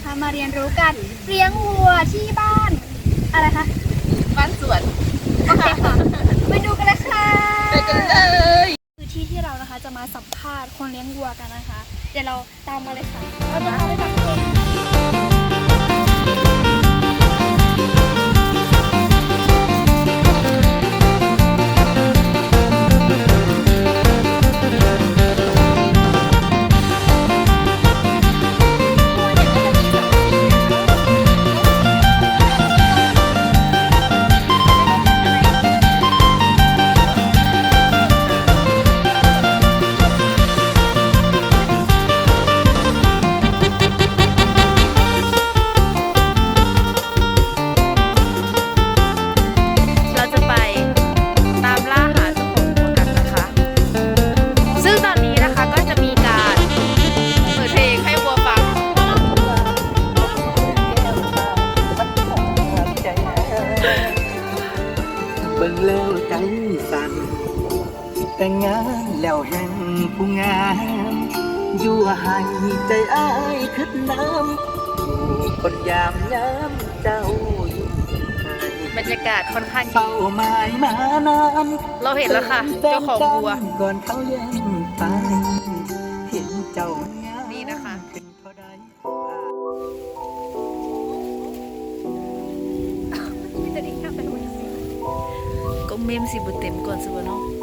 นนะคะมาเรียนรู้กันเลี้ยงวัวที่บ้านอะไรคะบ้านสวนโอเคค่ะไปดูกันเลยค่ะไปกันเลยคือที่ที่เรานะคะจะมาสัมภาษณ์คนเลี้ยงวัวกันนะคะ เดี๋ยวเราตามมาเลยค่ะเราจะพาไปฟังเพลง เบิ่งแล้วใจสั่นแต่งงานแล้วแห่งผู้งามอยู่ให้ใจอ้ายขึ้นน้ำอยู่คนยามยามเจ้าอยู่ไกลบรรยากาศค่อนข้างดีเป้าหมายมานานเราเห็นแล้วค่ะ เจ้าของวัว ก่อนเขาแย่งไป ก็เมมสิบุเต็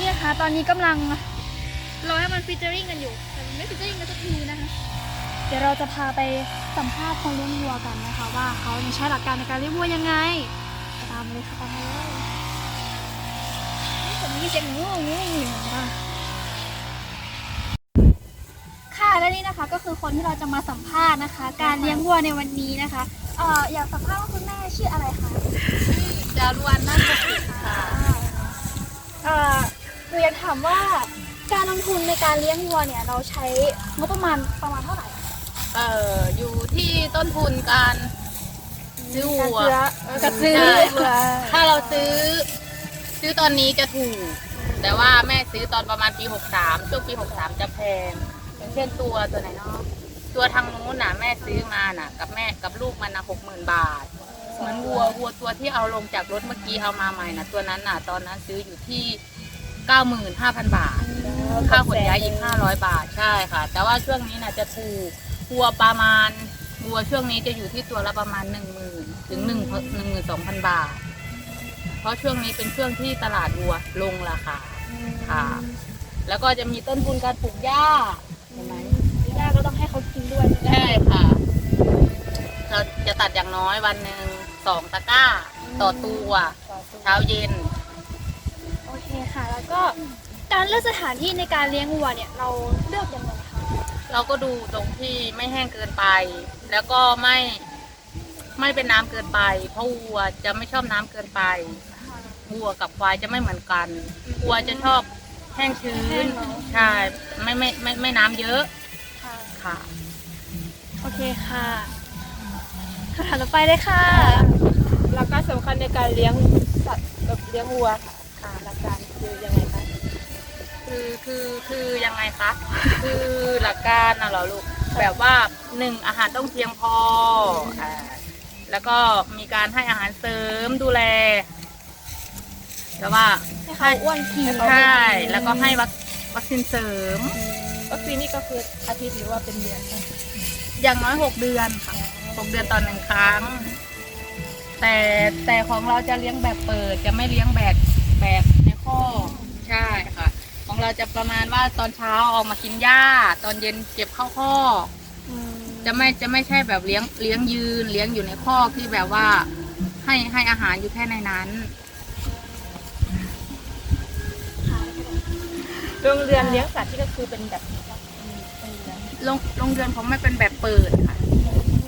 นี่นะคะตอนนี้กำลังรอให้มันฟิชเจอริ่งกันอยู่แต่มันไม่ฟิชเจอริ่งกันสักทีนะคะ เดี๋ยวเราจะพาไปสัมภาษณ์คนเลี้ยงวัวกันนะคะ ว่าเขาใช้หลักการในการเลี้ยงวัวยังไงตามมาเลยค่ะตามเลยนี่ผมมีเสียงงูงูงูค่ะค่ะและนี่นะคะก็คือคนที่เราจะมาสัมภาษณ์นะคะ การเลี้ยงวัวในวันนี้นะคะเอ่ออยากสัมภาษณ์ว่าคุณแม่ชื่ออะไรคะจารวันน่าจะผิดค่ะเอ่อหนูอยากถามว่าการลงทุนในการเลี้ยงวัวเนี่ยเราใช้งบประมาณประมาณเท่าไหร่เอ่ออยู่ที่ต้นทุนการซื้อวัวการซื้อใช่วัวถ้าเราซื้อ ซื้อตอนนี้จะถูก แต่ว่าแม่ซื้อตอนประมาณปี 63ช่วงปี 63 จะแพงอย่างเช่นตัวตัวไหนเนาะตัวทางนู้นน่ะแม่ซื้อมาน่ะ กับแม่กับลูกมันนะหกหมื่นบาทเหมือนวัววัวตัวที่เอาลงจากรถเมื่อกี้เอามาใหม่น่ะ ตัวนั้นน่ะ ตอนนั้นซื้ออยู่ที่ 95,000 บาท ค่าขนย้ายอีก 500 บาทใช่ค่ะ แต่ว่าช่วงนี้น่ะจะถูกวัวประมาณวัวช่วงนี้จะอยู่ที่ตัวละประมาณ 1 0,000ถึง1 12,000 บาท เพราะช่วงนี้เป็นช่วงที่ตลาดวัวลงราคาค่ะ แล้วก็จะมีต้นทุนการปลูกหญ้าเห็นไหมหญ้าก็ต้องให้เขากินด้วยใช่ค่ะ เราจะตัดอย่างน้อยวันหนึ่งสองตะกร้า ต่อตัว เช้าเย็น โอเคค่ะ แล้ว ก็การเลือกสถานที่ในการเลี้ยงวัวเนี่ยเราเลือกยังไงคะเราก็ดูตรงที่ไม่แห้งเกินไป แล้วก็ไม่ไม่เป็นน้ำเกินไป เพราะวัวจะไม่ชอบน้ำเกินไปวัวกับควายจะไม่เหมือนกันวัวจะชอบแห้งชื้แห้นงเนอะใช่ไม่ไม่ไม่ไม่น้ำเยอะค่ะค่ะ โอเคค่ะคำถามต่อไปเลยค่ะ หลักการสำคัญในการเลี้ยงสัตว์กับเลี้ยงวัวค่ะค่ะหลักการคือยังไง คะคือคือคือยังไงคะคือหลักการน่ะเหรอลูกแบบว่าหนึ่งอาหารต้องเพียงพออ่าแล้วก็มีการให้อาหารเสริมดูแลแล้วว่าให้เขาอ้วนขี่ใช่แล้วก็ให้วัควัคซีนเสริมวัคซีนนี่ก็คืออาทิตย์หรือว่าเป็นเดือนคะอย่างน้อยหกเดือนค่ะหกเดือนต่อหนึ่งครั้ง แต่แต่ของเราจะเลี้ยงแบบเปิดจะไม่เลี้ยงแบบแบบในข้อกใช่ค่ะของ เราจะประมาณว่าตอนเช้าออกมากินหญ้า ตอนเย็นเก็บเข้าคอกอืมจะไม่จะไม่ใช่แบบเลี้ยงเลี้ยงยืนเลี้ยงอยู่ในคอกที่แบบว่าให้ให้อาหารอยู่แค่ในนั้นค่ะโรงเรือนเลี้ยงสัตว์ที่ก็คือเป็นแบบเป็นเรือนโรงโรงเรือนของไม่เป็นแบบเปิดค่ะ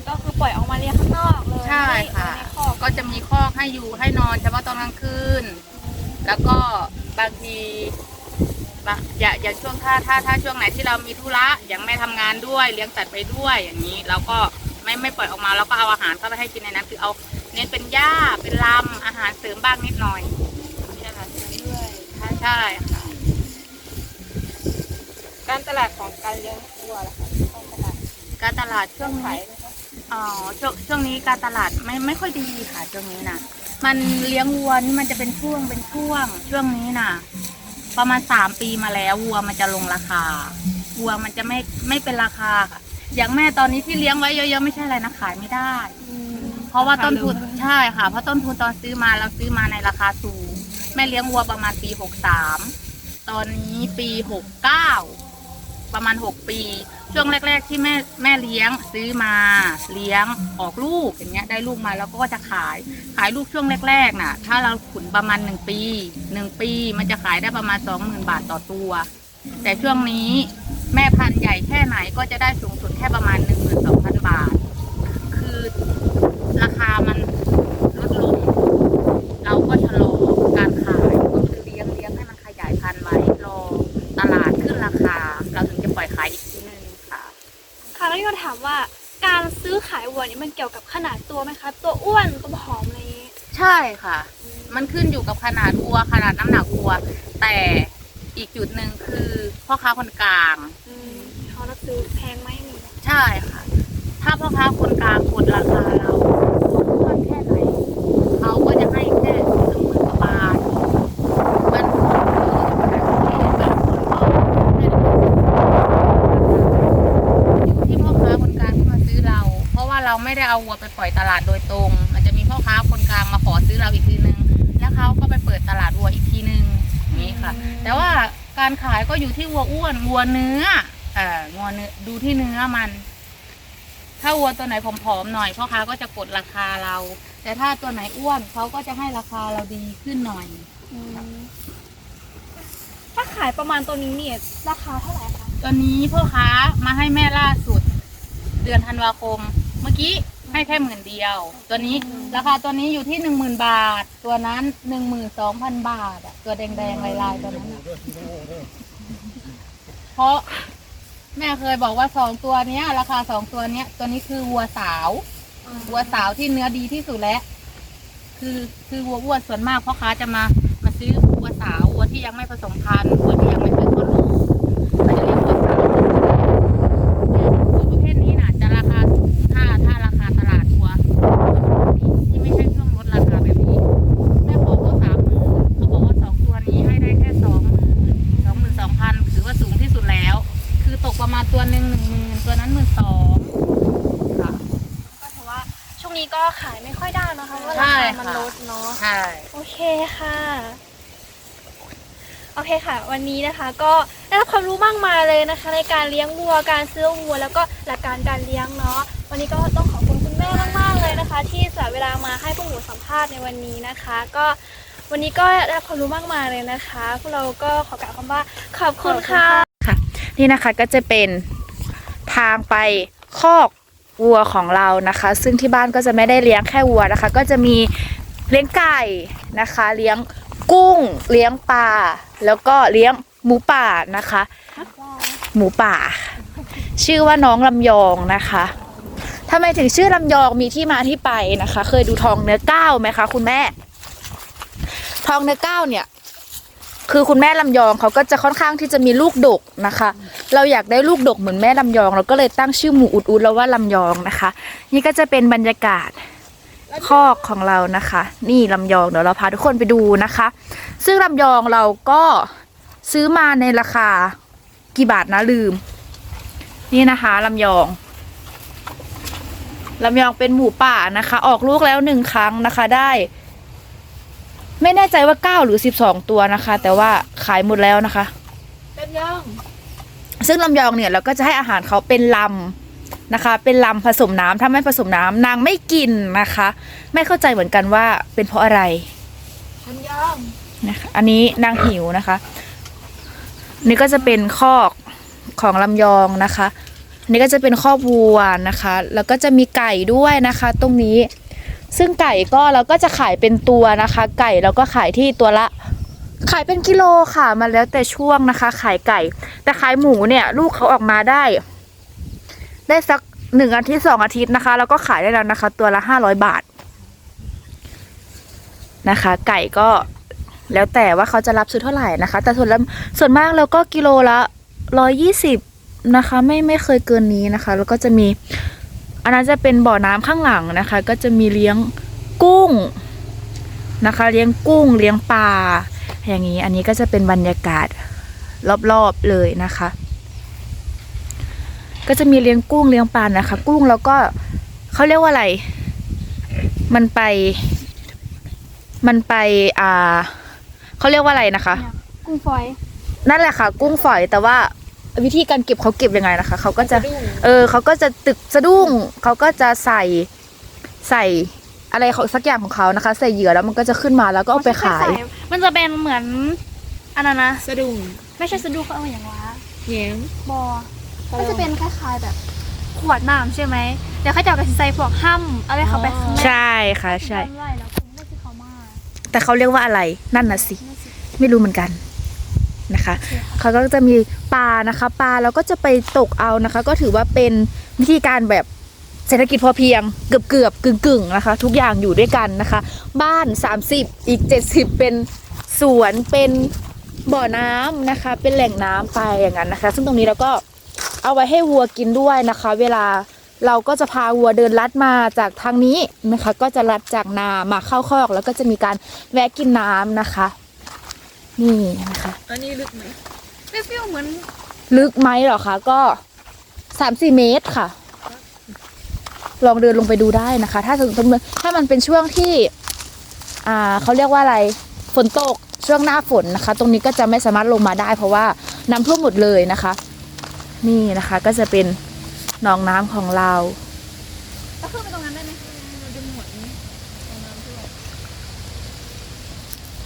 ก็คือปล่อยออกมาเลี้ยงข้างนอกเลยใช่ค่ะไม่ได้เอาไว้ในคอกก็จะมีคอกให้อยู่ให้นอนเฉพาะตอนกลางคืน แล้วก็บางทีบะ อย่าอย่างช่วงถ้าถ้าถ้าช่วงไหนที่เรามีธุระอย่างไม่ทำงานด้วยเลี้ยงสัตว์ไปด้วยอย่างนี้เราก็ไม่ไม่ปล่อยออกมาเราก็เอาอาหารเข้าไปให้กินในนั้นคือเอาเน้นเป็นหญ้าเป็นลำอาหารเสริมบ้างนิดหน่อยมีอาหารเสริมด้วยใช่ใช่ค่ะการตลาดของการเลี้ยงวัวล่ะคะการตลาดการตลาดช่วงขานี้ยไหมคะอ๋อช่วงช่วงนี้การตลาดไม่ไม่ค่อยดีค่ะช่วงนี้นะมันเลี้ยงวัวนี่มันจะเป็นช่วงเป็นช่วงช่วงนี้น่ะ ประมาณสามปีมาแล้ววัวมันจะลงราคาวัวมันจะไม่ไม่เป็นราคาค่ะ อย่างแม่ตอนนี้ที่เลี้ยงไว้เยอะๆไม่ใช่อะไรนะขายไม่ได้อืมเพราะว่าต้นทุนใช่ค่ะ เพราะต้นทุนตอนซื้อมาเราซื้อมาในราคาสูง แม่เลี้ยงวัวประมาณปีหกสามตอนนี้ปีหกเก้า ประมาณหกปี ช่วงแรก ๆ ที่แม่แม่เลี้ยงซื้อมาเลี้ยงออกลูกอย่างเงี้ยได้ลูกมาแล้วก็จะขายขายลูกช่วงแรกๆน่ะ ถ้าเราขุนประมาณหนึ่งปีหนึ่งปี มันจะขายได้ประมาณสองหมื่นบาทต่อตัว แต่ช่วงนี้แม่พันธุ์ใหญ่แค่ไหนก็จะได้สูงสุดแค่ประมาณหนึ่งหมื่นสองพันบาท คือราคามันลดลง เราก็ชะลอการขายก็คือเลี้ยงเลี้ยงให้มันขยายพันธุ์ไว้รอตลาดขึ้นราคา เราถึงจะปล่อยขายอีกทีนึงค่ะ ค่ะแล้วก็ถามว่าการซื้อขายวัวนี่มันเกี่ยวกับขนาดตัวไหมคะ ตัวอ้วนตัวผอมอะไรอย่างงี้ ใช่ค่ะ มันขึ้นอยู่กับขนาดวัว ขนาดน้ำหนักวัว แต่อีกจุดหนึ่งคือพ่อค้าคนกลาง อืมเขารับซื้อแพงไหมมีใช่ค่ะ ถ้าพ่อค้าคนกลางกดราคาเราอ้วนแค่ไหนเขาก็จะให้แค่หนึ่งหมื่นกว่าบาทมันอยู่ที่พ่อค้าคนกลางที่มาซื้อเรา เพราะว่าเรา ไม่ได้เอาวัวไปปล่อยตลาดโดยตรง มันจะมีพ่อค้าคนกลางมาขอซื้อเราอีกทีนึง แล้วเขาก็ไปเปิดตลาดวัวอีกทีนึงอย่างนี้ค่ะ แต่ว่าการขายก็อยู่ที่วัวอ้วนวัวเนื้อเอ่อวัวเนื้อดูที่เนื้อมัน ถ้าวัวตัวไหนผอมๆหน่อยพ่อค้าก็จะกดราคาเรา แต่ถ้าตัวไหนอ้วนเขาก็จะให้ราคาเราดีขึ้นหน่อยอืมถ้าขายประมาณตัวนี้เนี่ยราคาเท่าไหร่คะ ตัวนี้พ่อค้ามาให้แม่ล่าสุด เดือนธันวาคม เมื่อกี้ให้แค่หมื่นเดียว ตัวนี้ราคาตัวนี้อยู่ที่หนึ่งหมื่นบาท ตัวนั้นหนึ่งหมื่นสองพันบาทอะตัวแดงๆลายๆตัวนั้นอะเพราะแม่เคยบอกว่าสองตัวเนี้ย ราคาสองตัวเนี้ย ตัวนี้คือวัวสาววัวสาวที่เนื้อดีที่สุดแล้ว คือคือวัวอ้วนส่วนมากพ่อค้าจะมามาซื้อวัวสาววัวที่ยังไม่ผสมพันธุ์วัวที่ยังไม่เคยคลอดลูกเขาจะเรียกวัวสาววัวประเภทนี้น่ะจะราคาสูงถ้าถ้าราคาตลาดวัวที่ไม่ใช่ช่วงลดราคาแบบนี้แม่ขอเขาสามหมื่นเขาบอกว่าสองตัวนี้ให้ได้แค่สองหมื่นสองหมื่นสองพันถือว่าสูงที่สุดแล้ว คือตกประมาณตัวหนึ่งหนึ่งหมื่นตัวนั้นหมื่นสองค่ะ ก็ถือว่าช่วงนี้ก็ขายไม่ค่อยได้นะคะเพราะว่า ใช่ ราคามัน ค่ะ ลดเนาะ ใช่ โอเคค่ะ โอเคค่ะ วันนี้นะคะ ก็ได้รับความรู้มากมายเลยนะคะ ในการเลี้ยงวัวการซื้อวัว แล้วก็หลักการการเลี้ยงเนาะวันนี้ก็ต้องขอบคุณคุณแม่มากๆเลยนะคะ ที่เสละเวลามาให้พวกหนูสัมภาษณ์ในวันนี้นะคะ ก็วันนี้ก็ได้รับความรู้มากมายเลยนะคะพวกเราก็ขอกล่าวคำว่าขอบคุณค่ะ นี่นะคะก็จะเป็นทางไปคอกวัวของเรานะคะ ซึ่งที่บ้านก็จะไม่ได้เลี้ยงแค่วัวนะคะ ก็จะมีเลี้ยงไก่นะคะ เลี้ยง กุ้งเลี้ยงปลาแล้วก็เลี้ยงหมูป่านะคะ หมูป่า ชื่อว่าน้องลำยองนะคะทำไมถึงชื่อลำยองมีที่มาที่ไปนะคะ เคยดูทองเนื้อก้าวไหมคะ คุณแม่ ทองเนื้อก้าวเนี่ย คือคุณแม่ลำยองเขาก็จะค่อนข้างที่จะมีลูกดกนะคะ เราอยากได้ลูกดกเหมือนแม่ลำยอง เราก็เลยตั้งชื่อหมูอุดอุดแล้วว่าลำยองนะคะ นี่ก็จะเป็นบรรยากาศ คอกของเรานะคะ นี่ลำยองเดี๋ยวเราพาทุกคนไปดูนะคะ ซึ่งลำยองเราก็ซื้อมาในราคากี่บาทนะลืม นี่นะคะลำยองลำยองเป็นหมูป่านะคะ ออกลูกแล้วหนึ่งครั้งนะคะได้ ไม่แน่ใจว่า9หรือ12ตัวนะคะ แต่ว่าขายหมดแล้วนะคะเป็นย่อง ซึ่งลำยองเนี่ยเราก็จะให้อาหารเขาเป็นลำ นะคะ เป็นลำผสมน้ำถ้าไม่ผสมน้ำนางไม่กินนะคะ ไม่เข้าใจเหมือนกันว่าเป็นเพราะอะไรเป็นย่องนะคะอันนี้นางหิวนะคะ นี่ก็จะเป็นคอกของลำยองนะคะอันนี้ก็จะเป็นคอกวัวนะคะ แล้วก็จะมีไก่ด้วยนะคะ ตรงนี้ ซึ่งไก่ก็เราก็จะขายเป็นตัวนะคะ ไก่เราก็ขายที่ตัวละ ขายเป็นกิโลค่ะมันแล้วแต่ช่วงนะคะ ขายไก่ แต่ขายหมูเนี่ย ลูกเขาออกมาได้ ได้สักหนึ่งอาทิตย์สองอาทิตย์นะคะ แล้วก็ขายได้แล้วนะคะ ตัวละห้าร้อยบาทนะคะ ไก่ก็แล้วแต่ว่าเขาจะรับซื้อเท่าไหร่นะคะ แต่ส่วนละส่วนมากเราก็กิโลละร้อยยี่สิบนะคะ ไม่ไม่เคยเกินนี้นะคะ แล้วก็จะมี อันนั้นจะเป็นบ่อน้ำข้างหลังนะคะ ก็จะมีเลี้ยงกุ้งนะคะ เลี้ยงกุ้งเลี้ยงปลาอย่างนี้ อันนี้ก็จะเป็นบรรยากาศรอบๆเลยนะคะ ก็จะมีเลี้ยงกุ้งเลี้ยงปลานะคะ กุ้งแล้วก็เขาเรียกว่าอะไร มันไป มันไป อ่าเขาเรียกว่าอะไรนะคะ กุ้งฝอย นั่นแหละค่ะ กุ้งฝอยแต่ว่าวิธีการเก็บเขาเก็บยังไงนะคะเขาก็จะ เออเขาก็จะตึกสะดุ้งเขาก็จะใส่ใส่อะไรของสักอย่างของเขานะคะ ใส่เหยื่อแล้วมันก็จะขึ้นมาแล้วก็เอาไปขาย มันจะเป็นเหมือนอันนั้นนะสะดุ้งไม่ใช่สะดุ้งเขาเอาอย่างวะแหงบอ ก็จะเป็นคล้ายๆแบบขวดน้ำใช่ไหมเดี๋ยวเขาจะเอากระใส่พวกห้ำอะไรเขาไปข้างในใช่ค่ะ ใช่ทำไรแล้วคุณไม่ใช่เขามากแต่เขาเรียกว่าอะไรนั่นน่ะสิ ไม่ใช่ไม่รู้เหมือนกันนะคะ เขาก็จะมีปลานะคะปลาเราก็จะไปตกเอานะคะ ก็ถือว่าเป็นวิธีการแบบเศรษฐกิจพอเพียงเกือบเกือบๆกึ่งกึ่งๆนะคะ ทุกอย่างอยู่ด้วยกันนะคะ บ้าน 30 อีก 70 เป็นสวนเป็นบ่อน้ำนะคะ เป็นแหล่งน้ำไปอย่างนั้นนะคะ ซึ่งตรงนี้เราก็ เอาไว้ให้วัวกินด้วยนะคะ เวลาเราก็จะพาวัวเดินลัดมาจากทางนี้นะคะ ก็จะลัดจากนามาเข้าคอกแล้วก็จะมีการแวะกินน้ำนะคะ นี่นะคะอันนี้ลึกไหมไม่ฟิลเหมือน ลึกไหมเหรอคะก็สามสี่เมตรค่ะ ลองเดินลงไปดูได้นะคะ ถ้าสมมติถ้ามันเป็นช่วงที่ อ่าเขาเรียกว่าอะไรฝนตกช่วงหน้าฝนนะคะ ตรงนี้ก็จะไม่สามารถลงมาได้ เพราะว่าน้ำท่วมหมดเลยนะคะ นี่นะคะก็จะเป็นหนองน้ำของเราก็ขึ้นไปตรงนั้นได้ไหม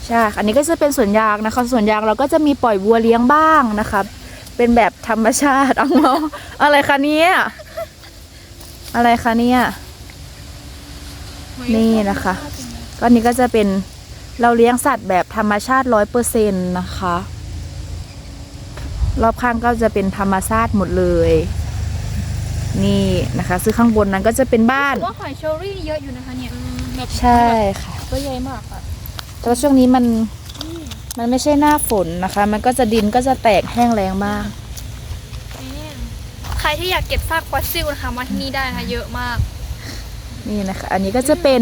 ใช่ค่ะอันนี้ก็จะเป็นสวนยางนะคะสวนยางเราก็จะมีปล่อยวัวเลี้ยงบ้างนะคะเป็นแบบธรรมชาติเอาเนาะอะไรคะเนี่ยอะไรคะเนี่ยนี่นะคะก็อันนี้ก็จะเป็นเราเลี้ยงสัตว์แบบธรรมชาติร้อยเปอร์เซ็นต์นะคะ รอบข้างก็จะเป็นธรรมชาติหมดเลย นี่นะคะ ซึ่งข้างบนนั้นก็จะเป็นบ้าน ว่าหอยเชอรี่เยอะอยู่นะคะเนี่ยแบบใช่ค่ะ ตัวใหญ่มากอะแต่ว่าช่วงนี้มันมันไม่ใช่หน้าฝนนะคะ มันก็จะดินก็จะแตกแห้งแรงมาก ใครที่อยากเก็บซากฟอสซิลนะคะมาที่นี่ได้นะคะเยอะมาก นี่นะคะ อันนี้ก็จะเป็น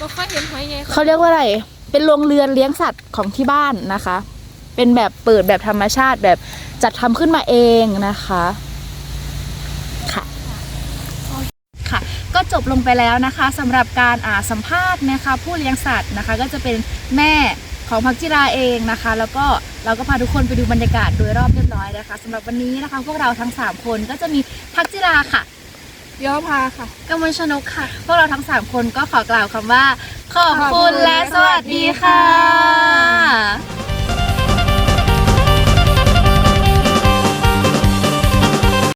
ก็ค่อยเห็นหอยไงเขาเรียกว่าอะไร เป็นโรงเรือนเลี้ยงสัตว์ของที่บ้านนะคะ เป็นแบบเปิดแบบธรรมชาติแบบจัดทำขึ้นมาเองนะคะค่ะค่ะก็จบลงไปแล้วนะคะสำหรับการอ่าสัมภาษณ์นะคะ ผู้เลี้ยงสัตว์นะคะ ก็จะเป็นแม่ของพักจิราเองนะคะ แล้วก็เราก็พาทุกคนไปดูบรรยากาศโดยรอบเรียบร้อยนะคะสำหรับวันนี้นะคะ พวกเราทั้ง 3 คนก็จะมีพักจิราค่ะย่อพาค่ะกมลชนกค่ะ พวกเราทั้ง 3 คนก็ขอกล่าวคำว่า ขอบคุณและสวัสดีค่ะ